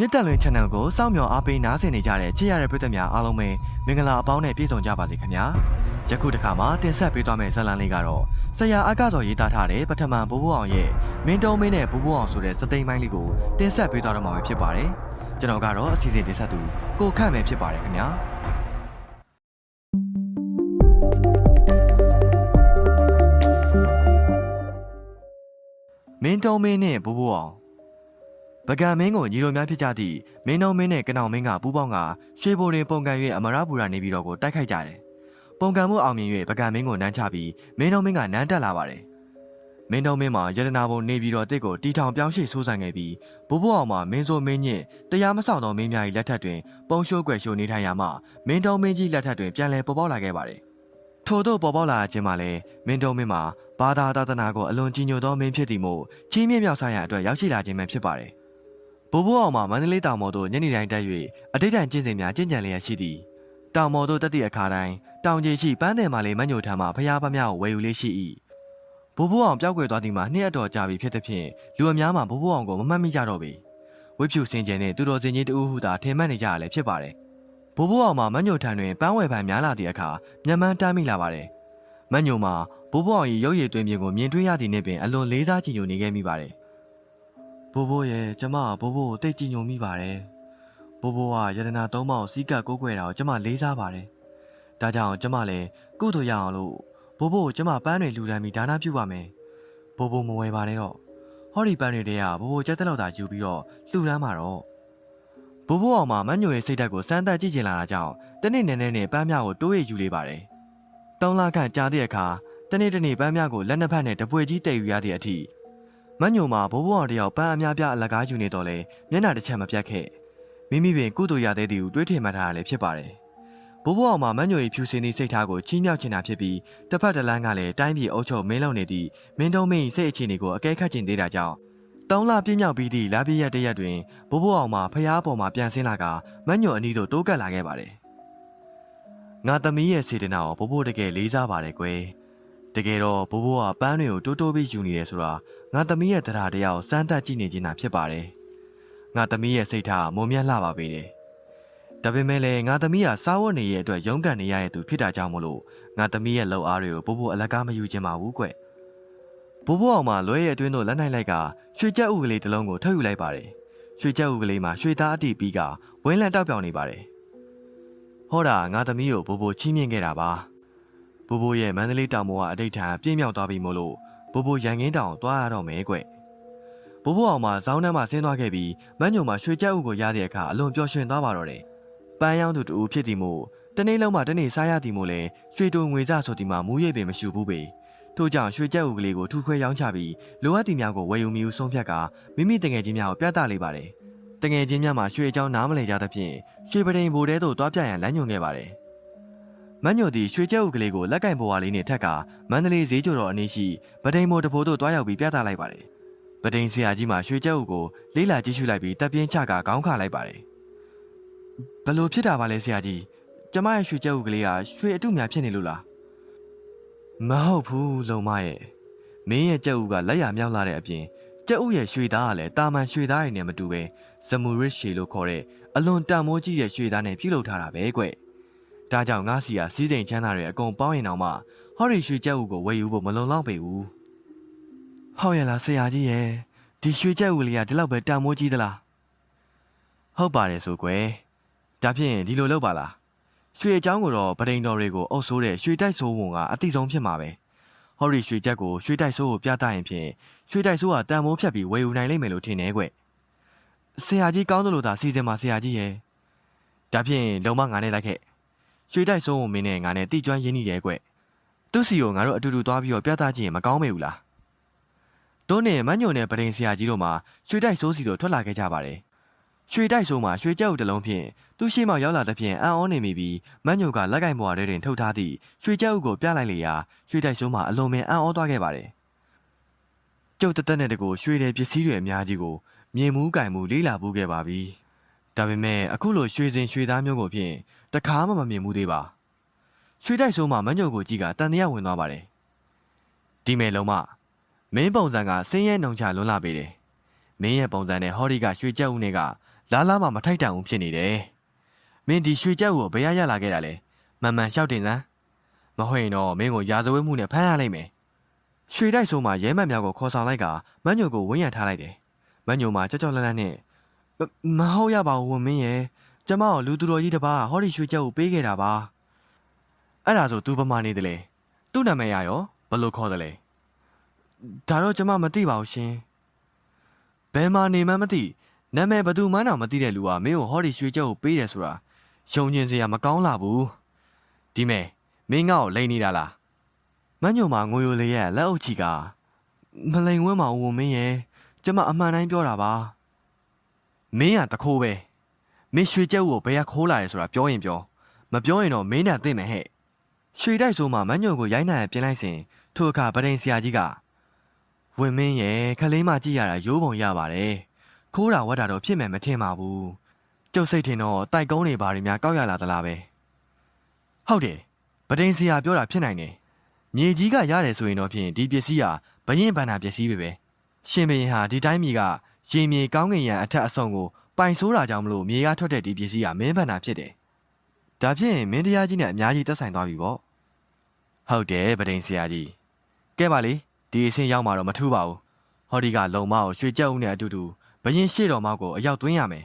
မြစ်တက်လွင် channel ကိုစောင့်မျှော်အားပေးနားဆင်နေကြတဲ့ချစ်ရတဲ့ပရိသတ်များအားလုံးပဲမင်္ဂလာအပေါင်းနဲ့ပြည့်စုံကြပါစေခင်ဗျာယခုတစ်ခါမှာတင်ဆက်ပေးသွားမယ့်ဇာတ်လမ်းလေးကတော့ဆရာအကစောရေးသားထားတဲ့ပထမဘိုးဘိုးအောင်ရဲ့မင်းတုံးမင်းနဲ့ဘိုးဘိုးအောင်ဆိုတဲ့စသိမ်းပိုင်းလေးကိုတင်ဆက်ပေးသွားတော့မှာပဲဖြစ်ပါတယ်ကျွန်တော်ကတော့အစီအစဉ်တင်ဆက်သူကိုခန့်ပဲဖြစ်ပါတယ်ခင်ဗျာမင်းတုံးမင်းနဲ့ဘိုးဘိုးအောင် ပကံမင်းကိုညီတော်များဖြစ်ကြသည့်မင်းနှုံမင်းနဲ့ကနောင်မင်းကပူးပေါင်းကရွှေဘိုရင်ပုံကံ၍အမရပူရာနေပြီးတော့ကိုတိုက်ခိုက်ကြတယ်။ပုံကံမှုအောင်မြင်၍ပကံမင်းကိုနမ်းချပြီးမင်းနှုံမင်းကနမ်းတက်လာပါတယ်။မင်းနှုံမင်းမှာယတနာဘုံနေပြီးတော့တစ်ကိုတီထောင်ပြောင်းရွှေ့ဆိုးဆိုင်ခဲ့ပြီးဘိုးဘိုးအောင်မှာမင်းစိုးမင်းညစ်တရားမဆောင်သောမင်းများ၏လက်ထက်တွင်ပုံရှိုးကွယ်ရှိုးနေထိုင်ရာမှမင်းတုံမင်းကြီးလက်ထက်တွင်ပြန်လည်ပေါ်ပေါက်လာခဲ့ပါတယ်။ထို့သို့ပေါ်ပေါက်လာခြင်းမှာလည်းမင်းတုံမင်းမှာဘာသာသာသနာကိုအလွန်ကြီးညိုသောမင်းဖြစ်သည်မို့ချင်းမြင့်မြောက်ဆိုင်ရာအတွက်ရောက်ရှိလာခြင်းပဲဖြစ်ပါတယ်။ ဘိုးဘိုးအောင်မှာမန္တလေးတောင်မော်တို့ညနေတိုင်းတက်၍အတိတ်တန်ကျင့်စဉ်များကျင့်ကြံလျက်ရှိသည်တောင်မော်တို့တက်သည့်အခါတိုင်းတောင်ကြီးရှိပန်းတယ်မာလေးမညိုထမ်းမှဖျားပများကိုဝယ်ယူလေးရှိ၏ဘိုးဘိုးအောင်ပျောက်ကွယ်သွားသည်မှာနှစ်အတော်ကြာပြီဖြစ်သဖြင့်လူအများမှာဘိုးဘိုးအောင်ကိုမမှတ်မိကြတော့ပေဝိဖြူစင်ကျင်နှင့်သူတော်စင်ကြီးတဦးဟူသာထင်မှတ်နေကြရလဲဖြစ်ပါတယ်ဘိုးဘိုးအောင်မှာမညိုထမ်းတွင်ပန်းဝယ်ပန်းများလာသည့်အခါမျက်မှန်းတမ်းမိလာပါတယ်မညိုမှာဘိုးဘိုးအောင်၏ရုပ်ရည်တွင်ပြင်ကိုမြင်တွေ့ရသည်နှင့်ပင်အလွန်လေးစားကြည်ညိုနေခဲ့မိပါတယ် ဘိုးဘိုးရဲ့ကျမကဘိုးဘိုးကိုတိတ်ကြည်ညိုမိပါတယ်။ဘိုးဘိုးကယတနာသုံးပါးကိုစီးကပ်ကိုးကွယ်တာကိုကျမလေးစားပါတယ်။ဒါကြောင့်ကျမလည်းကုသိုလ်ရအောင်လို့ဘိုးဘိုးကိုကျမပန်းတွေလှူဒန်းပြီးဒါနပြုပါမယ်။ဘိုးဘိုးမဝယ်ပါနဲ့တော့။ဟောဒီပန်းတွေတည်းကဘိုးဘိုးကြက်တက်လောက်သာယူပြီးတော့လှူဒန်းပါတော့။ဘိုးဘိုးအောင်မှာမညိုရဲ့စိတ်ဓာတ်ကိုစမ်းသပ်ကြည့်ချင်လာတာကြောင့်တနေ့နဲ့နဲ့နဲ့ပန်းများကိုတိုးရယူလေးပါတယ်။တောင်းလာခန့်ကြားတဲ့အခါတနေ့တနေ့ပန်းများကိုလက်နှစ်ဖက်နဲ့တပွေကြီးတည်ယူရတဲ့အထိ မညိုမှာဘိုးဘွားတယောက်ပန်းအများပြအလကားယူနေတော့လေမျက်နှာတစ်ချက်မပြတ်ခဲ့မိမိပင်ကုသိုလ်ရတဲ့သူကိုတွေးထင်မှတ်ထားရလေဖြစ်ပါတယ်ဘိုးဘွားမှာမညို၏ဖြူစင်သည့်စိတ်ထားကိုချီးမြှောက်ချင်တာဖြစ်ပြီးတစ်ဖက်တစ်လမ်းကလည်းတိုင်းပြည်အုပ်ချုပ်မင်းလုံနေသည့်မင်းတုံးမင်း၏စိတ်အခြေအနေကိုအကဲခတ်ချင်သေးတာကြောင့်တောင်းလာပြင်းမြောက်ပြီးသည့်လာပြည့်ရက်တရက်တွင်ဘိုးဘွားအောင်မှာဖျားပေါ်မှာပြန်ဆင်းလာကမညိုအနီးသို့တိုးကပ်လာခဲ့ပါတယ်ငါသမီးရဲ့စေတနာကိုဘိုးဘိုးတကယ်လေးစားပါတယ်ကွယ်တကယ်တော့ဘိုးဘိုးကပန်းတွေကိုတိုးတိုးပြီးယူနေတယ်ဆိုတာ ငါသမီးရဲ့တရားတရားကိုစမ်းသပ်ကြည့်နေခြင်းသာဖြစ်ပါတယ်။ငါသမီးရဲ့စိတ်ထားမုံမြတ်လှပါပေတယ်။ဒါပေမဲ့လည်းငါသမီးကစားဝတ်နေရဲ့အတွက်ရုန်းကန်နေရတဲ့သူဖြစ်တာကြောင့်မလို့ငါသမီးရဲ့လှုပ်အားတွေကိုဘိုးဘိုးအလကားမယူခြင်းပါဘူးကွ။ဘိုးဘိုးအောင်မှာလွဲရဲ့အတွင်းတို့လက်နိုင်လိုက်ကရွှေကြက်ဥကလေးတစ်လုံးကိုထုတ်ယူလိုက်ပါတယ်။ရွှေကြက်ဥကလေးမှာရွှေသားအတိပြီးကဝင်းလံတောက်ပြောင်နေပါတယ်။ဟောတာငါသမီးကိုဘိုးဘိုးချီးမြှင့်ခဲ့တာပါ။ဘိုးဘိုးရဲ့မန္တလေးတောင်ပေါ်ကအတိတ်ထံပြင်းမြောက်သွားပြီမို့လို့ ဘိုးဘိုးရန်ကင်းတောင်သွားရတော့မယ်ကွဘိုးဘိုးအောင်မှာဇောင်းနှမ်းမှာဆင်းသွားခဲ့ပြီးမန်းညုံမှာရွှေကြက်ဥကိုရတဲ့အခါအလွန်ပျော်ရွှင်သွားပါတော့တယ်ပန်းရောင်းသူတူဖြစ်သည်မို့တနေ့လုံးမှတနေ့စားရသည်မို့လဲရွှေတူငွေစဆိုသည်မှာမူးရိပ်ပင်မရှိဘူးပေထို့ကြောင့်ရွှေကြက်ဥကလေးကိုထူခွဲရောင်းချပြီးလိုအပ်သည်များကိုဝယ်ယူမိဟုဆုံးဖြတ်ကမိမိတငယ်ချင်းများကိုပြသလိုက်ပါတယ်တငယ်ချင်းများမှာရွှေအကြောင်းနားမလည်ကြသဖြင့်ရွှေပဒိန်ဘိုတဲသို့တွားပြရန်လမ်းညွှန်ခဲ့ပါတယ် မန်းညိုသည်ရွှေကြက်ဥကလေးကိုလက်ကင်ပေါ်ဝါလေးနှင့်ထက်ကမန္တလေးဈေးကျော်တော်အနီးရှိပဒိန်မိုတဖိုးသို့တွားရောက်ပြီးပြသလိုက်ပါတယ်ပဒိန်ဆရာကြီးမှရွှေကြက်ဥကိုလေးလာကြည့်ရှုလိုက်ပြီးတပ်ပြင်းချကခေါင်းခါလိုက်ပါတယ်ဘလို့ဖြစ်တာပါလဲဆရာကြီးကျမရဲ့ရွှေကြက်ဥကလေးကရွှေအတုများဖြစ်နေလို့လားမဟုတ်ဘူးလုံမရဲ့မင်းရဲ့ကြက်ဥကလက်ရမြောက်လာတဲ့အပြင်ကြက်ဥရဲ့ရွှေသားကလည်းတာမန်ရွှေသားတွေနဲ့မတူပဲဇမူရစ်ရှေလို့ခေါ်တဲ့အလွန်တန်မိုးကြီးရဲ့ရွှေသားနဲ့ပြုလုပ်ထားတာပဲကွ ဒါကြောင့်ငါစီကစီးစိမ်ချမ်းသာတွေအကုန်ပေါင်းရင်တော့မှဟော်ရီရွှေကြက်ဥကိုဝယ်ယူဖို့မလုံလောက်ပေဘူးဟုတ်ရဲ့လားဆရာကြီးရဲ့ဒီရွှေကြက်ဥလေးကဒီလောက်ပဲတန်မိုးကြီးသလားဟုတ်ပါတယ်ဆိုကွယ်ဒါဖြင့်ဒီလိုလုပ်ပါလားရွှေအကြောင်းကိုတော့ပဒိန်တော်တွေကိုအုပ်ဆိုးတဲ့ရွှေတိုက်ဆိုးဝန်ကအတိဆုံးဖြစ်မှာပဲဟော်ရီရွှေကြက်ကိုရွှေတိုက်ဆိုးကိုပြသရင်ဖြင့်ရွှေတိုက်ဆိုးကတန်မိုးဖြတ်ပြီးဝယ်ယူနိုင်လိမ့်မယ်လို့ထင်နေကွဆရာကြီးကောင်းသလိုသာစီစဉ်ပါဆရာကြီးရဲ့ဒါဖြင့်လုံမငါနဲ့လိုက်ခဲ့ ရွှေတိုက်စိုးုံမင်းနဲ့ငါနဲ့တိကျွမ်းရင်းနေတယ်ကွသူ့စီကိုငါတို့အတူတူသွားပြီးတော့ပြသကြည့်ရင်မကောင်းမေဘူးလားတို့နဲ့မညုံနဲ့ပရင်ဆရာကြီးတို့မှရွှေတိုက်စိုးစီတို့ထွက်လာခဲ့ကြပါတယ်ရွှေတိုက်စိုးမှာရွှေကြောက်တလုံးဖြင့်သူ့ရှိမှရောက်လာတဲ့ဖြင့်အံ့ဩနေမိပြီးမညုံကလက်ကင်ဘွားထဲတွင်ထုတ်ထားသည့်ရွှေကြောက်ကိုပြလိုက်လေရာရွှေတိုက်စိုးမှာအလွန်ပင်အံ့ဩသွားခဲ့ပါတယ်ကျုပ်တသက်နဲ့တကူရွှေတယ်ပစ္စည်းတွေအများကြီးကိုမြင်မှုကင်မှုလေးလာပူးခဲ့ပါပြီဒါပေမဲ့အခုလိုရွှေစင်ရွှေသားမျိုးကိုဖြင့် တခါမှမမြင်ဘူးသေးပါရွှေတိုက်ဆိုးမှမညုံကိုကြည့်ကတန်တရားဝင်သွားပါတယ်ဒီမဲ့လုံးမမင်းပုံစံကဆင်းရဲနှုံချလွန်းလာပေတယ်မင်းရဲ့ပုံစံနဲ့ဟော်ဒီကရွှေကြက်ဦးနဲ့ကလာလာမှမထိုက်တန်ဘူးဖြစ်နေတယ်မင်းဒီရွှေကြက်ကိုဘယ်ရရလာခဲ့တာလဲမှန်မှန်လျှောက်တင်စမ်းမဟုတ်ရင်တော့မင်းကိုရာဇဝတ်မှုနဲ့ဖမ်းရလိမ့်မယ်ရွှေတိုက်ဆိုမှရဲမှန်များကိုခေါ်ဆောင်လိုက်ကမညိုကိုဝန်းရံထားလိုက်တယ်မညိုမှာကြောက်ကြောက်လန့်လန့်နဲ့မဟုတ်ရပါဘူးဝန်မင်းရဲ့ ကျမကိုလူသူတော်ကြီးတစ်ပါးဟောဒီရွှေကြက်ကိုပေးခဲ့တာပါအဲ့ဒါဆို तू ပမာနေတယ်လေသူ့နာမည်ရရောဘယ်လိုခေါ်တယ်လဲဒါတော့ကျမမသိပါဘူးရှင်ဘယ်မှာနေမှမသိနာမည်ဘယ်သူမှန်းတော့မသိတဲ့လူကမင်းကိုဟောဒီရွှေကြက်ကိုပေးတယ်ဆိုတာယုံကျင်စရာမကောင်းလာဘူးဒီမဲ့မင်းငါ့ကိုလိန်နေတာလားမညုံမှာငိုယိုလေးရဲ့လက်အုပ်ချီကမလိန်ဝင်းမဝုံမင်းရဲ့ကျမအမှန်တိုင်းပြောတာပါမင်းကတခိုးပဲ မင်းရွှေကြက်ကိုဘယ်ကခိုးလာရဲဆိုတာပြောရင်ပြောမပြောရင်တော့မင်းနဲ့သိမယ်ဟဲ့ရွှေတိုက်ဆိုမှမညုံကိုရိုက်နိုင်ပြင်လိုက်စဉ်ထိုအခါဗဒိန်ဆရာကြီးကဝင်မင်းရဲ့ခလေးမကြည့်ရတာရိုးပုံရပါတယ်ခိုးတာဝတ်တာတော့ဖြစ်မယ်မထင်ပါဘူးကျုပ်စိတ်ထင်တော့တိုက်ကုန်းတွေဘာတွေများကောက်ရလာသလားပဲဟုတ်တယ်ဗဒိန်ဆရာပြောတာဖြစ်နိုင်တယ်မြေကြီးကရတယ်ဆိုရင်တော့ဖြင့်ဒီပစ္စည်းဟာဘရင်ဗန္နာပစ္စည်းပဲပဲရှင်ဘရင်ဟာဒီတိုင်းမြေကရေမြေကောင်းကင်ရန်အထက်အဆုံးကို ပိုင်ဆိုးတာကြောင့်မလို့မြေကထွက်တဲ့ဒီပစ္စည်းဟာမင်းဗန္နာဖြစ်တယ်ဒါဖြင့်မင်းတရားကြီးနဲ့အများကြီးသက်ဆိုင်သွားပြီပေါ့ဟုတ်တယ်ဗဒိန်ဆရာကြီးကဲပါလေဒီအဆင့်ရောက်မှာတော့မထူးပါဘူးဟောဒီကလုံမကိုရွှေကြက်ဦးနဲ့အတူတူဘရင်ရှေ့တော်မောက်ကိုအရောက်သွင်းရမယ်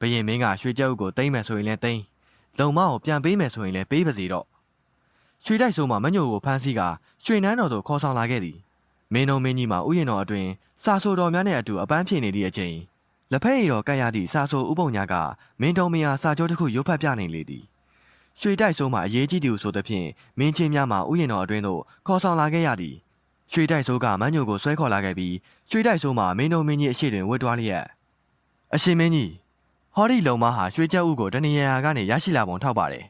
ဘရင်မင်းကရွှေကြက်ဦးကိုတိမ့်မယ်ဆိုရင်လည်းတိမ့်လုံမကိုပြန်ပေးမယ်ဆိုရင်လည်းပေးပါစီတော့ရွှေတိုက်ဆိုမှမညို့ကိုဖမ်းဆီးကရွှေနန်းတော်သို့ခေါ်ဆောင်လာခဲ့သည်မင်းတော်မင်းကြီးမှာဥယျာဉ်တော်အတွင်စာဆိုတော်များနဲ့အတူအပန်းဖြေနေသည့်အချိန် လက်ဖက်ရည်တော်ကတ်ရသည့်စာဆိုဥပုံညာကမင်းတော်မင်းအားစာကြောတစ်ခုရုပ်ဖတ်ပြနေလေသည်ရွှေတိုက်ဆိုမှအရေးကြီးသူဆိုသဖြင့်မင်းချင်းများမှာဥယျာဉ်တော်အတွင်းသို့ခေါ်ဆောင်လာခဲ့ရသည်ရွှေတိုက်ဆိုးကမန်းညိုကိုဆွဲခေါ်လာခဲ့ပြီးရွှေတိုက်ဆိုးမှမင်းတော်မင်းကြီးအရှိတွင်ဝတ်သွားလျက်အရှင်မင်းကြီးဟောဒီလုံမဟာရွှေချက်ဥကိုတနေရာကနေရရှိလာပုံထောက်ပါတယ်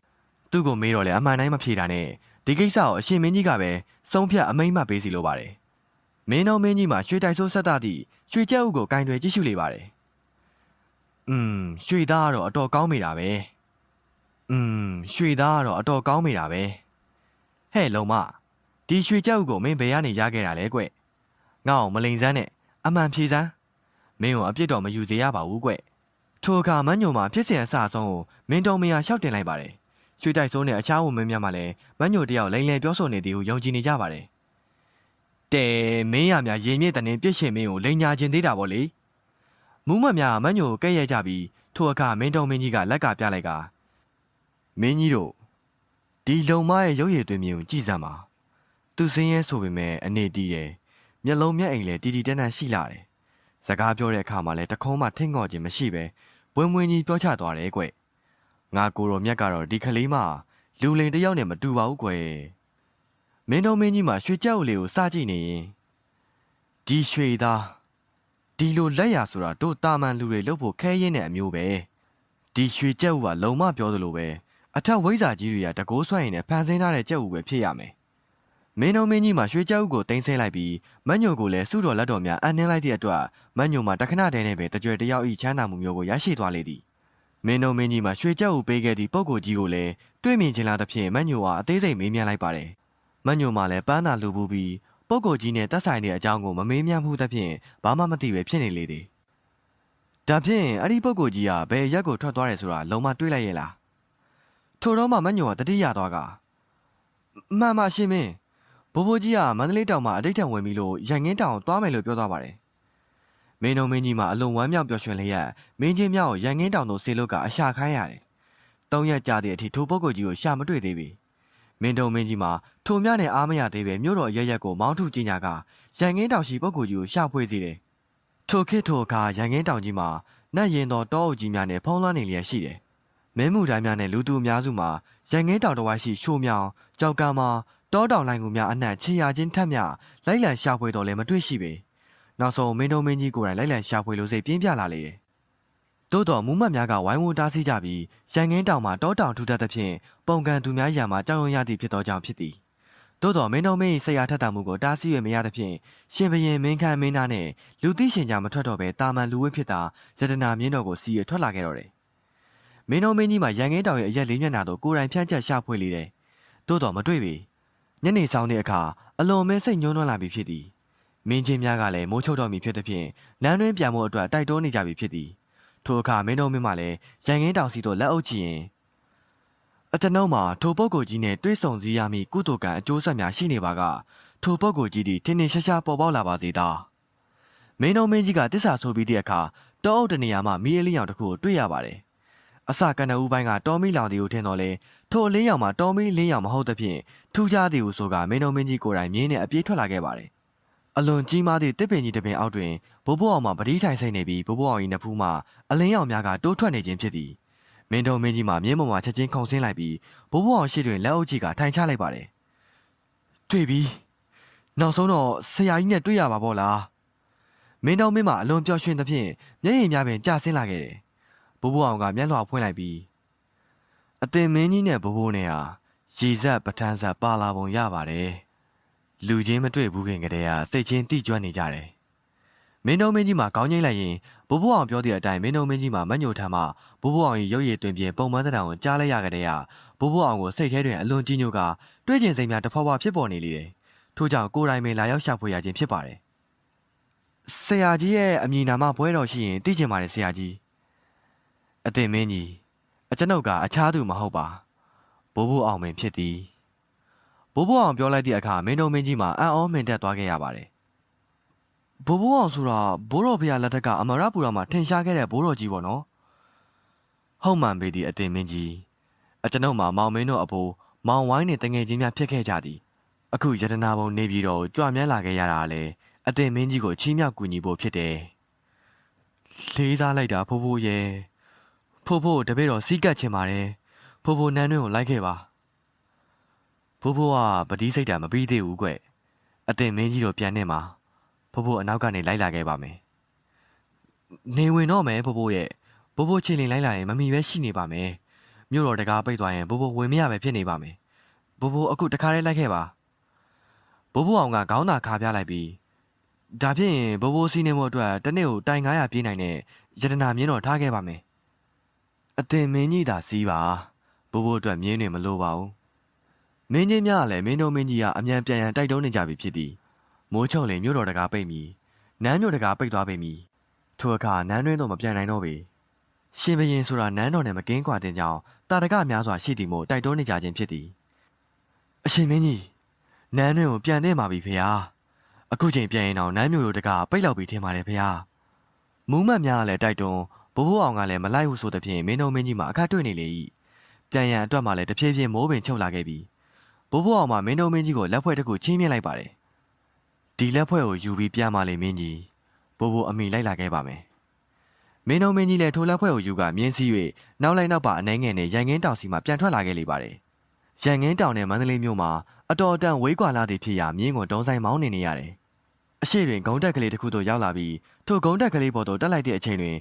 သူ့ကိုမေးတော့လေအမှန်တိုင်းမဖြေတာနဲ့ဒီကိစ္စကိုအရှင်မင်းကြီးကပဲစုံဖြတ်အမိမ့်မှပေးစီလိုပါတယ်မင်းတော်မင်းကြီးမှာရွှေတိုက်ဆိုးဆက်တာသည့်ရွှေချက်ဥကိုကင်တွယ်ကြည့်ရှုလေပါတယ် อืมရွှေသားကတော့အတော်ကောင်းမိတာပဲอืมရွှေသားကတော့အတော်ကောင်းမိတာပဲဟဲ့လုံမဒီရွှေကြောက်ကိုမင်းဘယ်ကနေရခဲ့တာလဲကွငါ့ကိုမလိန်စမ်းနဲ့အမှန်ဖြေစမ်းမင်းကိုအပြစ်တော်မယူစေရပါဘူးကွထိုအခါမန်းညုံမှာဖြစ်စဉ်အဆအဆုံးကိုမင်းတော်မယာရှောက်တင်လိုက်ပါတယ်ရွှေတိုက်စိုးနဲ့အခြားဝန်မင်းများမှလည်းမန်းညိုတယောက်လိန်လည်ပြောဆိုနေသည်ဟုယုံကြည်နေကြပါတယ်တဲမင်းရများရင်မြင့်တဲ့ပြစ်ရှင်မင်းကိုလိန်ညာခြင်းသေးတာပေါ့လေ မူးမများမန်းညိုကိုကဲ့ရဲ့ကြပြီးထိုအခါမင်းတော်မင်းကြီးကလက်ကပြလိုက်ကမင်းကြီးတို့ဒီလုံမရဲ့ရုပ်ရည်သွင်းမြင်ကိုကြည်စမ်းပါသူစင်းရဲဆိုပေမဲ့အနေတီးတယ်မျက်လုံးမျက်အိမ်လည်းတီတီတန်းတန်းရှိလာတယ်စကားပြောတဲ့အခါမှာလည်းတခုံးမှထင့်ငေါ်ခြင်းမရှိပဲဝင်းဝင်းကြီးပြောချသွားတယ်ကွငါကိုတော်မြတ်ကတော့ဒီကလေးမလူလိန်တယောက်နဲ့မတူပါဘူးကွမင်းတော်မင်းကြီးမှရွှေကြောက်လေးကိုစကြည့်နေရင်ဒီရွှေသား ဒီလိုလက်ရဆိုတာတို့တာမန်လူတွေလုပ်ဖို့ခဲရင်းတဲ့အမျိုးပဲဒီရွှေကြက်ဥကလုံမပြောသလိုပဲအထက်ဝိဇာကြီးတွေကတကိုးဆွဲရင်လည်းဖန်ဆင်းထားတဲ့ကြက်ဥပဲဖြစ်ရမယ်မင်းတော်မင်းကြီးမှာရွှေကြောက်ကိုတင်ဆဲလိုက်ပြီးမညိုကိုလည်းစုတော်လက်တော်များအနှင်းလိုက်တဲ့အတွက်မညိုမှာတခဏတည်းနဲ့ပဲတကြွတယောက်ဤချမ်းသာမှုမျိုးကိုရရှိသွားလေသည်မင်းတော်မင်းကြီးမှာရွှေကြောက်ကိုပေးခဲ့သည့်ပုဂ္ဂိုလ်ကြီးကိုလည်းတွေ့မြင်ခြင်းလာသဖြင့်မညိုဟာအသေးစိတ်မေးမြန်းလိုက်ပါတယ်မညိုမှာလည်းပန်းသာလူပူပြီး ပုဂ္ဂိုလ်ကြီးနဲ့တက်ဆိုင်တဲ့အကြောင်းကိုမမေးမြန်းမှုသဖြင့်ဘာမှမသိပဲဖြစ်နေလေသည်ဒါဖြင့်အဲ့ဒီပုဂ္ဂိုလ်ကြီးကဘယ်ရက်ကိုထွက်သွားတယ်ဆိုတာလုံးဝတွေးလိုက်ရဲ့လားထို့တော့မှမညိုကတတိယသွားကမှန်ပါရှင်မင်းဘိုးဘိုးကြီးကမန္တလေးတောင်မှာအတိတ်ထံဝင်ပြီးလို့ရန်ငင်းတောင်သွားမယ်လို့ပြောသွားပါတယ်မင်းတို့မင်းကြီးမှာအလွန်ဝမ်းမြောက်ပျော်ရွှင်လျက်မင်းချင်းမြောက်ကိုရန်ငင်းတောင်သို့ဆေလို့ကအရှာခိုင်းရတယ်။သုံးရက်ကြာသည့်အထိထိုပုဂ္ဂိုလ်ကြီးကိုရှာမတွေ့သေးပြီ။ မင်းတို့မင်းကြီးမှာထိုမြနဲ့အားမရသေးပဲမြို့တော်ရရက်ကိုမောင်းထုကြီးညာကရန်ငင်းတောင်ရှိပုဂ္ဂိုလ်ကြီးကိုရှာဖွေစီတယ်။ထိုခေတ်ထိုအခါရန်ငင်းတောင်ကြီးမှာနတ်ရင်တော်တောအုပ်ကြီးများနဲ့ဖုံးလွှမ်းနေလျက်ရှိတယ်။မင်းမှုတိုင်းများနဲ့လူသူအများစုမှာရန်ငင်းတောင်တစ်ဝိုက်ရှိရှိုးမြောင်ကြောက်ကံမှာတောတောင်လိုင်းကူများအနှံ့ခြေရာချင်းထက်မြလိုက်လံရှာဖွေတော်လည်းမတွေ့ရှိပေနောက်ဆုံးမင်းတို့မင်းကြီးကိုယ်တိုင်လိုက်လံရှာဖွေလို့စိတ်ပြင်းပြလာလေတယ် သို့တော်မူမတ်များကဝိုင်းဝန်းတားဆီးကြပြီးရန်ငင်းတောင်မှာတောတောင်ထူထပ်သဖြင့်ပုံကန်သူများရံမှာကြောက်ရွံ့ရသည့်ဖြစ်သောကြောင့်ဖြစ်သည်သို့တော်မင်းတို့မင်း၏ဆရာထက်တာမှုကိုတားဆီးရမရသဖြင့်ရှင်ဘရင်မင်းခမ်းမင်းသားနှင့်လူသိရှင်ကြမထွက်တော့ဘဲတာမန်လူဝိဖြစ်တာယတနာမြင်းတော်ကိုစီရထွက်လာခဲ့တော့တယ်မင်းတို့မင်းကြီးမှာရန်ငင်းတောင်ရဲ့အရက်လေးမျက်နှာသို့ကိုယ်တိုင်ဖြန့်ချက်ရှာဖွေလေတယ်သို့တော်မတွေ့ပေညနေဆောင်တဲ့အခါအလွန်မဲစိတ်ညှိုးနှွမ်းလာပြီဖြစ်သည်မင်းချင်းများကလည်းမိုးချုပ်တော်မူဖြစ်သည်ဖြင့်နန်းတွင်းပြန်ဖို့အတွက်တိုက်တွန်းနေကြပြီဖြစ်သည် ထိုအခါမင်းတို့မင်းမှလည်းရန်ကင်းတောင်စီတို့လက်အုပ်ချရင်အတနုံမှာထိုပုဂ္ဂိုလ်ကြီးနဲ့တွေ့ဆုံစည်းရမည့်ကုသိုလ်ကံအကျိုးဆက်များရှိနေပါကထိုပုဂ္ဂိုလ်ကြီးသည်ထင်ထင်ရှားရှားပေါ်ပေါက်လာပါစေသာမင်းတို့မင်းကြီးကတစ္ဆာဆိုပြီးတဲ့အခါတောအုပ်တနေရာမှာမီးအလင်းရောင်တစ်ခုကိုတွေ့ရပါတယ်အစကနဦးပိုင်းကတောမီလောင်တီကိုထင်တော်လဲထိုအလင်းရောင်မှာတောမီလင်းရောင်မဟုတ်သဖြင့်ထူးခြားသည်ဟုဆိုကမင်းတို့မင်းကြီးကိုယ်တိုင်မြင်းနဲ့အပြေးထွက်လာခဲ့ပါတယ် အလွန်ကြီးမားသည့်တစ်ပင်ကြီးတစ်ပင်အောက်တွင်ဘိုးဘိုးအောင်မှပတိထိုင်ဆိုင်နေပြီးဘိုးဘိုးအောင်၏နဖူးမှအလင်းရောင်များကတိုးထွက်နေခြင်းဖြစ်သည်မင်းတို့မင်းကြီးမှမြင်းပေါ်မှာချက်ချင်းခုန်ဆင်းလိုက်ပြီးဘိုးဘိုးအောင်ရှိတွင်လက်အုပ်ကြီးကထိုင်ချလိုက်ပါတယ်တွေ့ပြီနောက်ဆုံးတော့ဆရာကြီးနဲ့တွေ့ရပါပေါ့လားမင်းတို့မင်းမှအလွန်ပျော်ရွှင်သဖြင့်မျက်ရည်များပင်ကျဆင်းလာခဲ့တယ်ဘိုးဘိုးအောင်ကမျက်လွှာဖွင့်လိုက်ပြီးအတင်မင်းကြီးနဲ့ဘိုးဘိုးနဲ့ဟာရည်ဆက်ပထန်းဆက်ပါလာပုံရပါတယ် လူချင်းမတွေ့ဘူးခင်ကတည်းကစိတ်ချင်းတိကျွမ်းနေကြတယ်မင်းတို့မင်းကြီးမှကောင်းငိမ့်လိုက်ရင်ဘိုးဘိုးအောင်ပြောတဲ့အတိုင်းမင်းတို့မင်းကြီးမှမညိုထမ်းမှဘိုးဘိုးအောင်ရဲ့ရုပ်ရည်တွင်ပြင်ပုံမှန်တဲ့တောင်ကိုကြားလိုက်ရကြတဲ့ကဘိုးဘိုးအောင်ကိုစိတ်ထဲတွင်အလွန်ကြီးညိုကတွေးကျင်စိတ်များတစ်ဖွာဖွာဖြစ်ပေါ်နေလေတယ်ထို့ကြောင့်ကိုယ်တိုင်ပင်လာရောက်ရှာဖွေရခြင်းဖြစ်ပါတယ်ဆရာကြီးရဲ့အမည်နာမဘွဲတော်ရှိရင်သိချင်ပါတယ်ဆရာကြီးအတင်မင်းကြီးအကျွန်ုပ်ကအခြားသူမဟုတ်ပါဘိုးဘိုးအောင်ပင်ဖြစ်သည် ဘိုးဘိုးအောင်ပြောလိုက်တဲ့အခါမင်းတို့မင်းကြီးမှအံ့ဩမင်တက်သွားခဲ့ရပါတယ်ဘိုးဘိုးအောင်ဆိုတာဘိုးတော်ဖေရလက်ထက်ကအမရပူရမှာထင်ရှားခဲ့တဲ့ဘိုးတော်ကြီးပေါ့နော်ဟုတ်မှန်ပေသည်အတင်မင်းကြီးအကျွန်ုပ်မှာမောင်မင်းတို့အဖိုးမောင်ဝိုင်းနဲ့တငယ်ချင်းများဖြစ်ခဲ့ကြသည်အခုယတနာဘုံနေပြီးတော့ကြွမြန်းလာခဲ့ရတာလေအတင်မင်းကြီးကိုချီးမြှောက်ကူညီဖို့ဖြစ်တယ်လေးစားလိုက်တာဖိုးဖိုးရဲ့ဖိုးဖိုးတပည့်တော်စီးကပ်ချင်ပါတယ်ဖိုးဖိုးနန်းတွင်းကိုလိုက်ခဲ့ပါ ဖိုးဖိုးကပတိစိတ်တာမပြီးသေးဘူးကွအတင်မင်းကြီးတို့ပြန်နေမှာဖိုးဖိုးအနောက်ကနေလိုက်လာခဲ့ပါမယ်နေဝင်တော့မယ်ဖိုးဖိုးရဲ့ဖိုးဖိုးချင်းလင်လိုက်လာရင်မမီပဲရှိနေပါမယ်မြို့တော်တကားပိတ်သွားရင်ဖိုးဖိုးဝင်မရပဲဖြစ်နေပါမယ်ဖိုးဖိုးအခုတခါလေးလိုက်ခဲ့ပါဘိုးဘိုးအောင်ကခေါင်းသာခါပြလိုက်ပြီးဒါဖြင့်ဘိုးဘိုးစီးနေမှုအတွက်တနေ့ကိုတိုင်900ပြေးနိုင်တဲ့ရတနာမြင်းတော်ထားခဲ့ပါမယ်အတင်မင်းကြီးသာစီးပါဘိုးဘိုးအတွက်မြင်းတွေမလိုပါဘူး မင်းကြီးများကလည်းမင်းတို့မင်းကြီးကအမြန်ပြန်ရန်တိုက်တွန်းနေကြပြီဖြစ်သည်မိုးချုံလင်မြို့တော်တကားပိတ်မီနန်းမြို့တကားပိတ်သွားပြီမီထိုအခါနန်းတွင်းတော့မပြန်နိုင်တော့ပေရှင်ဘရင်ဆိုတာနန်းတော်နဲ့မကင်းကွာတဲ့ကြောင်တာတကများစွာရှိသည်မို့တိုက်တွန်းနေကြခြင်းဖြစ်သည်အရှင်မင်းကြီးနန်းတွင်ကိုပြန်နေမှာပြီဖေဟာအခုချိန်ပြန်ရင်တော့နန်းမျိုးရိုးတကပိတ်လောက်ပြီးထင်ပါတယ်ဖေဟာမူးမတ်များကလည်းတိုက်တွန်းဘိုးဘိုးအောင်ကလည်းမလိုက်ဘူးဆိုတဲ့ဖြင့်မင်းတို့မင်းကြီးမှအခါတွေ့နေလေ၏ပြန်ရန်အတွက်မှလည်းတဖြည်းဖြည်းမိုးပင်ချုပ်လာခဲ့ပြီး ဘိုးဘိုးအောင်မှမင်းတို့မင်းကြီးကိုလက်ဖွဲ့တစ်ခုချင်းမြင့်လိုက်ပါတယ်ဒီလက်ဖွဲ့ကိုယူပြီးပြန်มาလေမင်းကြီးဘိုးဘိုးအမိလိုက်လာခဲ့ပါမယ်မင်းတို့မင်းကြီးလည်းထိုလက်ဖွဲ့ကိုယူကမြင်းစည်း၍နောက်လိုက်နောက်ပါအနှဲငယ်နဲ့ရန်ကင်းတောင်စီမှပြန်ထွက်လာခဲ့လေပါတယ်ရန်ကင်းတောင်နဲ့မန္တလေးမြို့မှာအတော်အတန်ဝေးကွာလာသည့်ဖြစ်ရာမြင်းကိုတုံးဆိုင်မောင်းနေနေရတယ်။အရှိတွင်ဂုံတက်ကလေးတစ်ခုသို့ရောက်လာပြီးထိုဂုံတက်ကလေးပေါ်သို့တက်လိုက်တဲ့အချိန်တွင်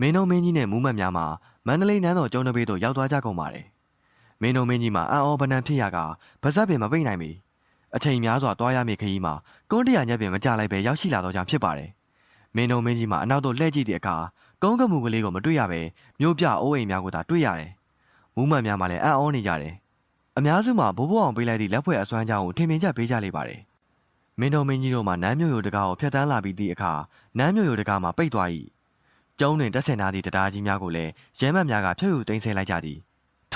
မင်းတို့မင်းကြီးနဲ့မူးမတ်များမှမန္တလေးနန်းတော်ကျုံတပေးသို့ရောက်သွားကြကုန်ပါတယ်။ မင်းတို့မင်းကြီးမှအံ့ဩပနံဖြစ်ရာကဗဇက်ပင်မပိတ်နိုင်ပေ။အချိန်များစွာတွားရမည့်ခရီးမှာကုန်းတရာညက်ပင်မကြလိုက်ပဲရောက်ရှိလာတော့ကြောင်ဖြစ်ပါတယ်။မင်းတို့မင်းကြီးမှအနောက်သို့လှည့်ကြည့်တဲ့အခါကုန်းကမှုကလေးကိုမတွေ့ရပဲမြို့ပြအိုးအိမ်များကိုသာတွေ့ရတယ်။မူးမတ်များမှလည်းအံ့ဩနေကြတယ်။အများစုမှာဘိုးဘိုးအောင်ပေးလိုက်သည့်လက်ဖွဲ့အစွမ်းကြောင်းကိုထင်မြင်ချက်ပေးကြလိမ့်ပါတယ်။မင်းတော်မင်းကြီးတို့မှနန်းမြို့ရိုတကားကိုဖျက်ဆီးလာပြီးသည့်အခါနန်းမြို့ရိုတကားမှာပိတ်သွား၏။ကျုံးတွင်တက်ဆင်ထားသည့်တရားကြီးများကိုလည်းရဲမတ်များကဖျက်ယူသိမ်းဆည်းလိုက်ကြသည်။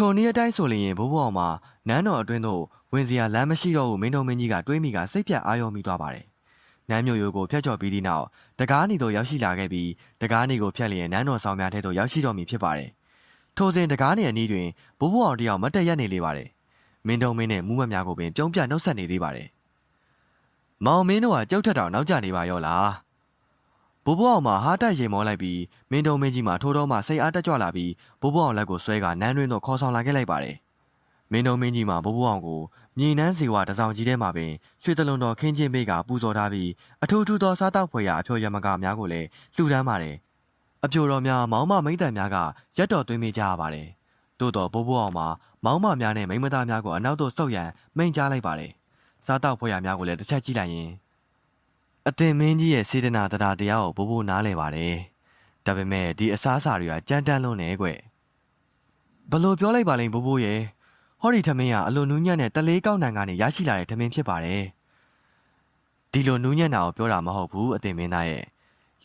ထိုနည်းအတိုင်းဆိုလျင်ဘိုးဘိုးအောင်မှနန်းတော်အတွင်းသို့ဝင်စရာလမ်းမရှိတော့ဘူးမင်းတော်မင်းကြီးကတွေးမိကစိတ်ပြတ်အာရုံမိသွားပါတယ်။နန်းမြို့ရိုကိုဖျက်ချော်ပြီးသည့်နောက်တကားနေသို့ရောက်ရှိလာခဲ့ပြီးတကားနေကိုဖျက်လျင်နန်းတော်ဆောင်များထဲသို့ရောက်ရှိတော်မူဖြစ်ပါတယ်။ထိုစဉ်တကားနေအနီးတွင်ဘိုးဘိုးအောင်တယောက်မတ်တက်ရက်နေလေပါတယ်။မင်းတုံးမင်းနဲ့မူးမများကိုပင်ပြုံးပြနှုတ်ဆက်နေသေးပါတယ်။မောင်မင်းတို့ကကြောက်ထက်တောင်နောက်ကျနေပါရောလား။ ဘိုးဘွားအောင်မှာဟာတက်ရေမောလိုက်ပြီးမင်းတုံးမင်းကြီးမှာထိုးတော့မှစိတ်အားတက်ကြွလာပြီးဘိုးဘွားအောင်လက်ကိုဆွဲကနန်းတွင်းသို့ခေါ်ဆောင်လာခဲ့လိုက်ပါတယ်။မင်းတုံးမင်းကြီးမှာဘိုးဘွားအောင်ကိုမြေနှန်းစီဝါတစောင်ကြီးထဲမှာပင်ရွှေတလုံးတော်ခင်းချင်းပေးကပူဇော်ထားပြီးအထူးထူးသောစားတောက်ဖွယ်ရာအဖြိုရမကများကိုလည်းလှူဒန်းပါတယ်။အဖြိုတော်များမောင်မမိတ်တန်များကရက်တော်သွင်းမိကြရပါတယ်။သို့တော်ဘိုးဘွားအောင်မှာမောင်းမများနဲ့မိမသားများကိုအနောက်သို့ဆုတ်ရန်မိန့်ကြားလိုက်ပါတယ်။စားတောက်ဖွဲ့ရများကိုလည်းတစ်ချက်ကြည့်လိုက်ရင် အတင်မင်းကြီးရဲ့စေတနာတရားတရားကိုဘိုးဘိုးနားလည်ပါတယ်။ဒါပေမဲ့ဒီအစားအစာတွေကကြမ်းတမ်းလွန်းနေကွ။ဘလို့ပြောလိုက်ပါလိမ့်ဘိုးဘိုးရဲ့ဟောဒီထမင်းကအလိုနူးညံ့တဲ့တလေးကောက်နံကနေရရှိလာတဲ့ထမင်းဖြစ်ပါတယ်။ဒီလိုနူးညံ့တာကိုပြောတာမဟုတ်ဘူးအတင်မင်းသားရဲ့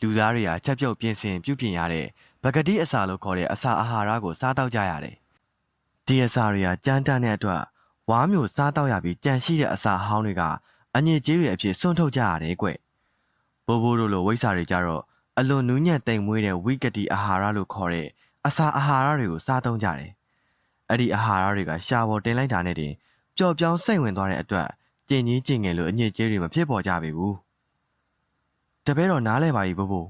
လူသားတွေကချက်ပြုတ်ပြင်ဆင်ပြုပြင်ရတဲ့ဗပကတိအစာလို့ခေါ်တဲ့အစာအာဟာရကိုစားတောက်ကြရတယ်။ဒီအစာတွေကကြမ်းတမ်းတဲ့အတွက်ဝါမျိုးစားတောက်ရပြီးကြံရှိတဲ့အစာဟောင်းတွေကအညစ်အကြေးတွေအဖြစ်စွန့်ထုတ်ကြရတယ်ကွ။ ဘိုးဘိုးတို့လိုဝိဆာတွေကြတော့အလွန်နူးညံ့တိမ်မွေးတဲ့ဝိကတိအာဟာရလို့ခေါ်တဲ့အစာအာဟာရတွေကိုစားသုံးကြတယ်။အဲ့ဒီအာဟာရတွေကရှားပေါ်တင်လိုက်တာနဲ့တင်ပျော့ပြောင်းစိတ်ဝင်သွားတဲ့အတွက်ကျင်ကြီးကျင်ငယ်လို့အညစ်အကြေးတွေမဖြစ်ပေါ်ကြပေဘူး။တပည့်တော်နားလဲပါ ਈ ဘိုးဘိုး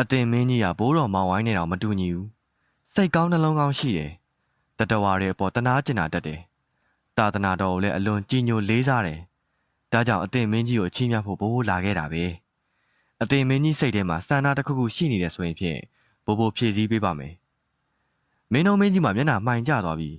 အတင်မင်းကြီးကဘိုးတော်မောင်ဝိုင်းနေတော့မတူညီဘူး။စိတ်ကောင်းနှလုံးကောင်းရှိတယ်။တတဝါတွေအပေါ်တနာကျင်တာတတ်တယ်။တာသနာတော်ကိုလည်းအလွန်ကြည်ညိုလေးစားတယ်။ ဒါကြောင့်အတင်မင်းကြီးကိုချီးမြှောက်ဖို့ဘိုးဘိုးလာခဲ့တာပဲ။အတင်မင်းကြီးစိတ်ထဲမှာစန္ဒတစ်ခုခုရှိနေတယ်ဆိုရင်ဖြင့်ဘိုးဘိုးဖြည့်ဆည်းပေးပါမယ်။မင်းတော်မင်းကြီးမှာမျက်နှာမှိုင်ကျသွားပြီ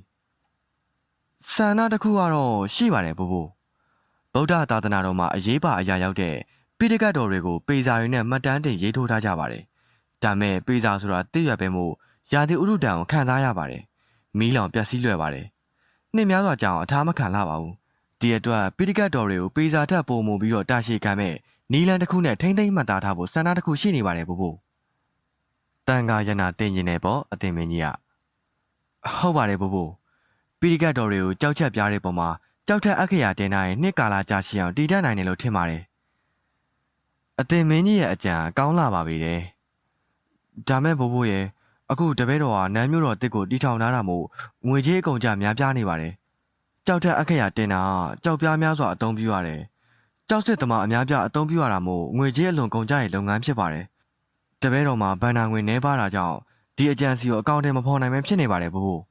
။စန္ဒတစ်ခုကတော့ရှိပါတယ်ဘိုးဘိုး။ဗုဒ္ဓသာသနာတော်မှာအရေးပါအရာရောက်တဲ့ပိဋကတ်တော်တွေကိုပေစာတွေနဲ့မှတ်တမ်းတင်ရေးထိုးထားကြပါတယ်။ဒါမဲ့ပေစာဆိုတာတည့်ရွယ်ပဲမို့ရာသီဥတုတန်ကိုခံစားရပါတယ်။မီးလောင်ပျက်စီးလွယ်ပါတယ်။နှစ်များစွာကြောင်အထားမခံလာပါဘူး။ ဒီအတွက်ပိဋကတ်တော်တွေကိုပေစာထက်ပိုမိုပြီးတော့တာရှည်ခံမဲ့နီလန်တစ်ခုနဲ့ထိမ့်သိမ့်မှတ်သားထားဖို့စံနာတစ်ခုရှိနေပါတယ်ဘို့ဘို့။တန်ခါရနာတင်ကျင်နေပေါ့အတင်မင်းကြီးကဟုတ်ပါတယ်ဘို့ဘို့။ပိဋကတ်တော်တွေကိုကြောက်ချက်ပြားတဲ့ပုံမှာကြောက်ထက်အခရာတင်နိုင်နှစ်ကာလကြာရှည်အောင်တည်တတ်နိုင်တယ်လို့ထင်ပါတယ်။အတင်မင်းကြီးရဲ့အကြံကောင်းလာပါပြီတဲ့။ဒါမဲ့ဘိုးဘိုးရဲ့အခုတပည့်တော်ကနန်းမျိုးတော်တစ်ကိုတီထောင်ထားတာမို့ငွေကြေးအကုန်ကြများပြားနေပါတယ်။ ကြောက်ထက်အခရာတင်တာကြောက်ပြားများစွာအသုံးပြုရတယ်။ကြောက်စစ်သမားအများပြားအသုံးပြုရတာမို့ငွေကြေးအလွန်ကုန်ကြရဲ့လုပ်ငန်းဖြစ်ပါတယ်။တပည့်တော်မှာဘဏ္ဍာငွေနှဲပါတာကြောင့်ဒီအကြံစီကိုအကောင့်ထဲမဖော်နိုင်ပဲဖြစ်နေပါတယ်ဘိုးဘိုး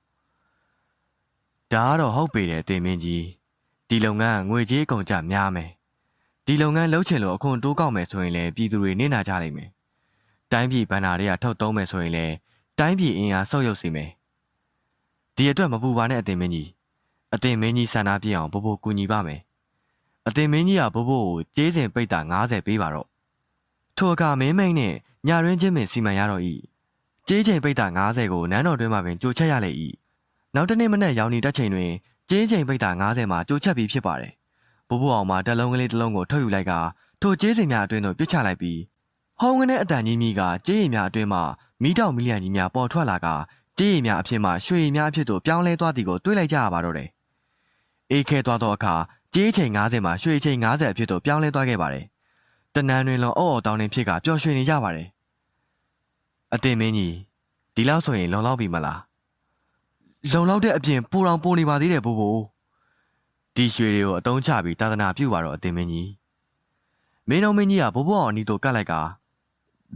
။ဒါကတော့ဟုတ်ပေတယ်တင်မင်းကြီး။ဒီလုပ်ငန်းငွေကြေးအကုန်ကြများမယ်။ဒီလုပ်ငန်းလုပ်ချင်လို့အခွန်တိုးကောက်မယ်ဆိုရင်လည်းပြည်သူတွေနေနာကြလိမ့်မယ်။တိုင်းပြည်ဘဏ္ဍာတွေကထုတ်သုံးမယ်ဆိုရင်လည်းတိုင်းပြည်အင်အားဆုပ်ယုပ်စေမယ်။ဒီအတွက်မပူပါနဲ့အတင်မင်းကြီး။ အတင်မင်းကြီးဆန္ဒပြအောင်ဘိုးဘိုးကူညီပါမယ်။အတင်မင်းကြီးကဘိုးဘိုးကိုကျေးစင်ပိတ်တာ90ပေးပါတော့။ထိုအခါမင်းမိန်နဲ့ညာရင်းချင်းပင်စီမံရတော့ဤ။ကျေးချိန်ပိတ်တာ90ကိုနန်းတော်တွင်းမှာပင်ကြိုချက်ရလေ၏။နောက်တစ်နေ့မနက်ရောင်နေတက်ချိန်တွင်ကျေးချိန်ပိတ်တာ90မှာကြိုချက်ပြီးဖြစ်ပါတယ်။ဘိုးဘိုးအောင်မှာတက်လုံးကလေးတစ်လုံးကိုထုတ်ယူလိုက်ကထိုကျေးစိမ်များအတွင်းသို့ပြစ်ချလိုက်ပြီးဟောင်းကနဲ့အတန်ကြီးမိကကျေးရည်များအတွင်းမှာမိတောင်မီလီယံကြီးများပေါ်ထွက်လာကကြေးရည်များအဖြစ်မှရွှေရည်များအဖြစ်သို့ပြောင်းလဲသွားသည်ကိုတွေးလိုက်ကြရပါတော့တယ်။ အေးခဲသွားသောအခါကြေးချိန်90မှာရွှေချိန်90အဖြစ်သို့ပြောင်းလဲသွားခဲ့ပါတယ်။တနန်းတွင်လုံးအော်အော်တောင်းနေဖြစ်ကပျော်ရွှင်နေကြပါတယ်။အတင်မင်းကြီးဒီလောက်ဆိုရင်လုံလောက်ပြီမလား။လုံလောက်တဲ့အပြင်ပူတောင်ပိုနေပါသေးတယ်ဘိုးဘိုး။ဒီရွှေတွေကိုအတုံးချပြီးတာသနာပြုပါတော့အတင်မင်းကြီး။မင်းတော်မင်းကြီးကဘိုးဘိုးအောင်အနီတို့ကတ်လိုက်က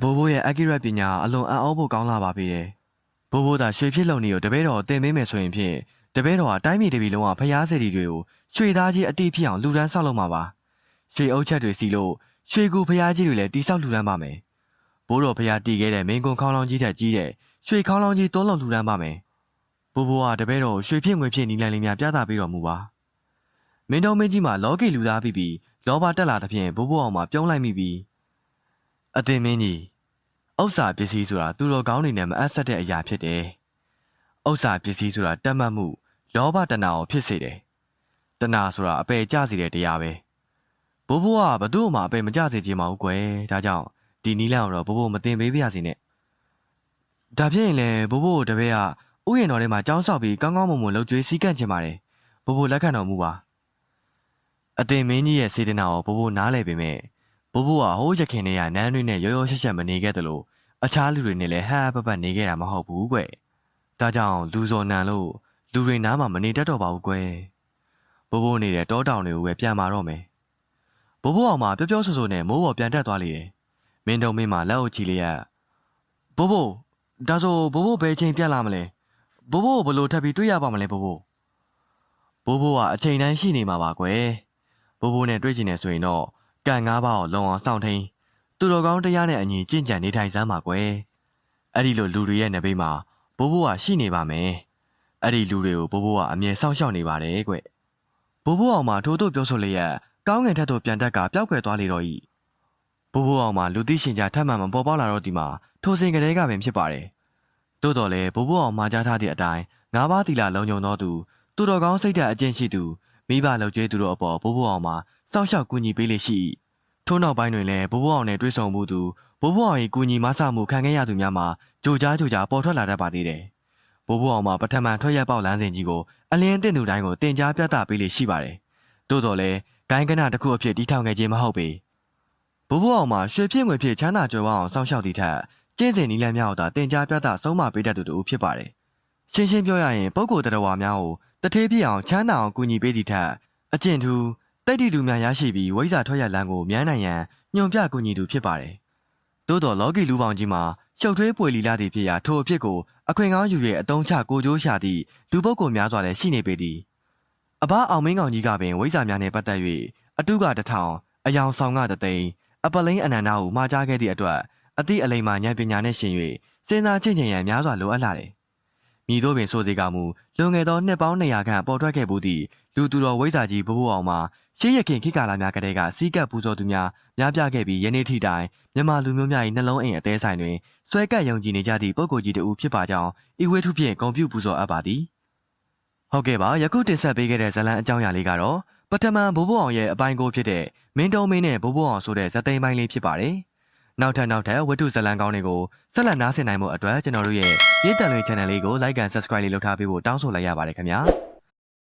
ဘိုးဘိုးရဲ့ accurate ပညာအလွန်အံ့ဩဖို့ကောင်းလာပါပြီတဲ့။ဘိုးဘိုးသာရွှေဖြစ်လုံနေကိုတပည့်တော်တင်ပေးမယ်ဆိုရင်ဖြင့် တပည့်တော်ကတိုင်းပြည်တစ်ပြည်လုံးကဖျားစီတွေကိုရွှေသားကြီးအတိဖြစ်အောင်လူဒန်းဆောက်လုပ်မှာပါ။ရွှေအုပ်ချက်တွေစီလို့ရွှေကူဖျားကြီးတွေလည်းတိဆောက်လူဒန်းပါမယ်။ဘိုးတော်ဖျားတီးခဲ့တဲ့မင်းကွန်ခေါင်းလောင်းကြီးတက်ကြီးတဲ့ရွှေခေါင်းလောင်းကြီးတွန်းလုံလူဒန်းပါမယ်။ဘိုးဘိုးကတပည့်တော်ရွှေဖြစ်ငွေဖြစ်နီလန်လေးများပြသပေးတော်မူပါ။မင်းတော်မင်းကြီးမှာလောကီလူသားပြီးပြီးလောဘတက်လာတဲ့ဖြင့်ဘိုးဘိုးအောင်မှာပြုံးလိုက်မိပြီးအသင်မင်းကြီးဥစ္စာပစ္စည်းဆိုတာသူတော်ကောင်းတွေနဲ့မအပ်ဆက်တဲ့အရာဖြစ်တယ်။ဥစ္စာပစ္စည်းဆိုတာတတ်မှတ်မှု လောဘတဏှာကိုဖြစ်စေတယ်။တဏှာဆိုတာအပယ်ကျစေတဲ့တရားပဲ။ဘိုးဘိုးကဘသူ့မှာအပယ်မကျစေချင်ပါဘူးကွယ်။ဒါကြောင့်ဒီနီးလန့်တော့ဘိုးဘိုးမတင်ပေးပါရစေနဲ့။ဒါဖြစ်ရင်လေဘိုးဘိုးတပည့်ကဥယျာဉ်တော်ထဲမှာကြောင်းဆောက်ပြီးကောင်းကောင်းမွန်မွန်လှုပ်ကြွေးစည်းကန့်ချင်ပါတယ်။ဘိုးဘိုးလက်ခံတော်မူပါ။အတင်မင်းကြီးရဲ့စေတနာကိုဘိုးဘိုးနားလည်ပေမဲ့ဘိုးဘိုးကဟိုးရခင်တွေကနန်းတွေနဲ့ရောရောရှက်ရှက်မနေခဲ့သလိုအခြားလူတွေနဲ့လည်းဟဟပပနေခဲ့တာမဟုတ်ဘူးကွ။ဒါကြောင့်လူစော်နံလို့ လူတွေနားမှာမနေတတ်တော့ပါဘူးကွ။ဘိုးဘိုးနေတဲ့တောတောင်တွေကိုပဲပြန်มาတော့မယ်။ဘိုးဘိုးအောင်မှာပျော်ပျော်ဆူဆူနဲ့မိုးပေါ်ပြန်တက်သွားလေတယ်။မင်းတုံမင်းမှာလက်အုပ်ချီလေးရဘိုးဘိုးဒါဆိုဘိုးဘိုးဘယ်ချိန်ပြန်လာမလဲ။ဘိုးဘိုးဘလို့ထပ်ပြီးတွေ့ရပါမလဲဘိုးဘိုး။ဘိုးဘိုးကအချိန်တိုင်းရှိနေမှာပါကွယ်။ဘိုးဘိုးနဲ့တွေ့ချင်နေဆိုရင်တော့ကန်ငါးပါးကိုလုံအောင်စောင့်ထိန်သူတော်ကောင်းတရားနဲ့အညီကြင့်ကြံနေထိုင်စမ်းပါကွယ်အဲ့ဒီလိုလူတွေရဲ့နေပိမှာဘိုးဘိုးကရှိနေပါမယ် အဲ့ဒီလူတွေကိုဘိုးဘိုးကအမြဲစောင့်ရှောက်နေပါတယ်ကွဘိုးဘိုးအောင်မှာထို့သို့ပြောဆိုလျက်ကောင်းငင်ထက်သို့ပြန်တက်ကပျောက်ကွယ်သွားလေတော့၏ဘိုးဘိုးအောင်မှာလူသိရှင်ကြားထပ်မှန်မပေါ်ပေါက်လာတော့ဒီမှာထိုစဉ်ကလေးကပင်ဖြစ်ပါတယ်တိုးတော်လည်းဘိုးဘိုးအောင်မှာကြားထားသည့်အတိုင်းငါးပါးတီလာလုံုံသောသူသူတော်ကောင်းစိတ်ဓာတ်အကျင့်ရှိသူမိဘလှုပ်ကြွေးသူတို့အပေါ်ဘိုးဘိုးအောင်မှာစောင့်ရှောက်ကူညီပေးလေရှိထို့နောက်ပိုင်းတွင်လည်းဘိုးဘိုးအောင်နဲ့တွေ့ဆုံမှုသူဘိုးဘိုးအောင်၏ကူညီမဆမှုခံခဲ့ရသူများမှာကြိုကြားကြိုကြားပေါ်ထွက်လာတတ်ပါသေးတယ်။ ဘိုးဘိုးအောင်မှာပထမထွက်ရက်ပေါက်လမ်းစဉ်ကြီးကိုအလင်းတင်သူတိုင်းကိုတင် जा ပြသပေးလိရှိပါတယ်။သို့တော်လည်းဂိုင်းကနတစ်ခုအဖြစ်တီထောင်ခဲ့ခြင်းမဟုတ်ပေ။ဘိုးဘိုးအောင်မှာရွှေဖြစ်ငွေဖြစ်ချမ်းသာကြွယ်ဝအောင်စောင့်ရှောက်သည့်ထက်ကျင့်စဉ်နီလန်းများကိုသာတင် जा ပြသဆုံးမပေးတတ်သူတူဖြစ်ပါတယ်။ရှင်းရှင်းပြောရရင်ပုဂ္ဂိုလ်တရားဝါများကိုတထေးပြအောင်ချမ်းသာအောင်ကူညီပေးသည့်ထက်အကျင့်သူတိတ်တီတူများရရှိပြီးဝိဇ္ဇာထွက်ရလန်းကိုမြန်းနိုင်ရန်ညွန်ပြကူညီသူဖြစ်ပါတယ်။သို့တော်လောကီလူပေါင်းကြီးမှာ ရှုပ်ထွေးပွေလီလာသည့်ဖြစ်ရာထိုအဖြစ်ကိုအခွင့်ကောင်းယူ၍အတုံးချကိုကြိုးရှာသည့်လူပုဂ္ဂိုလ်များစွာလည်းရှိနေပေသည်။အဘအောင်မင်းကောင်ကြီးကပင်ဝိဇ္ဇာများနှင့်ပတ်သက်၍အတုကတစ်ထောင်အယောင်ဆောင်ကတသိန်းအပလိန်အနန္ဒကိုမှာကြားခဲ့သည့်အတွက်အသည့်အလိမ္မာဉာဏ်ပညာနှင့်ရှင်၍စဉ်းစားချင့်ချင်ရန်များစွာလိုအပ်လာတယ်။မိတို့ပင်ဆိုစေကမူလွန်ခဲ့သောနှစ်ပေါင်း200ခန့်ပေါ်ထွက်ခဲ့မှုသည့်လူသူတော်ဝိဇ္ဇာကြီးဘိုးဘိုးအောင်မှာ ရှေးရခင်ခေတ်ကာလများကတည်းကစီးကပ်ပူဇော်သူများများပြခဲ့ပြီးယနေ့ထိတိုင်မြန်မာလူမျိုးများ၏နှလုံးအိမ်အသေးဆိုင်တွင်ဆွဲကပ်ယုံကြည်နေကြသည့်ပုဂ္ဂိုလ်ကြီးတဦးဖြစ်ပါကြောင်းဤဝဲထုဖြင့်ဂုဏ်ပြုပူဇော်အပ်ပါသည်ဟုတ်ကဲ့ပါယခုတင်ဆက်ပေးခဲ့တဲ့ဇလံအကြောင်းအရာလေးကတော့ပထမဘိုးဘိုးအောင်ရဲ့အပိုင်းကိုဖြစ်တဲ့မင်းတုံးမင်းနဲ့ဘိုးဘိုးအောင်ဆိုတဲ့ဇသိမ်းပိုင်းလေးဖြစ်ပါတယ်နောက်ထပ်နောက်ထပ်ဝတ္ထုဇလံကောင်းတွေကိုဆက်လက်နားဆင်နိုင်မှုအတွက်ကျွန်တော်တို့ရဲ့ရေးတံလွင် channel လေးကို like and subscribe လေးလုပ်ထားပေးဖို့တောင်းဆိုလိုက်ရပါတယ်ခင်ဗျာ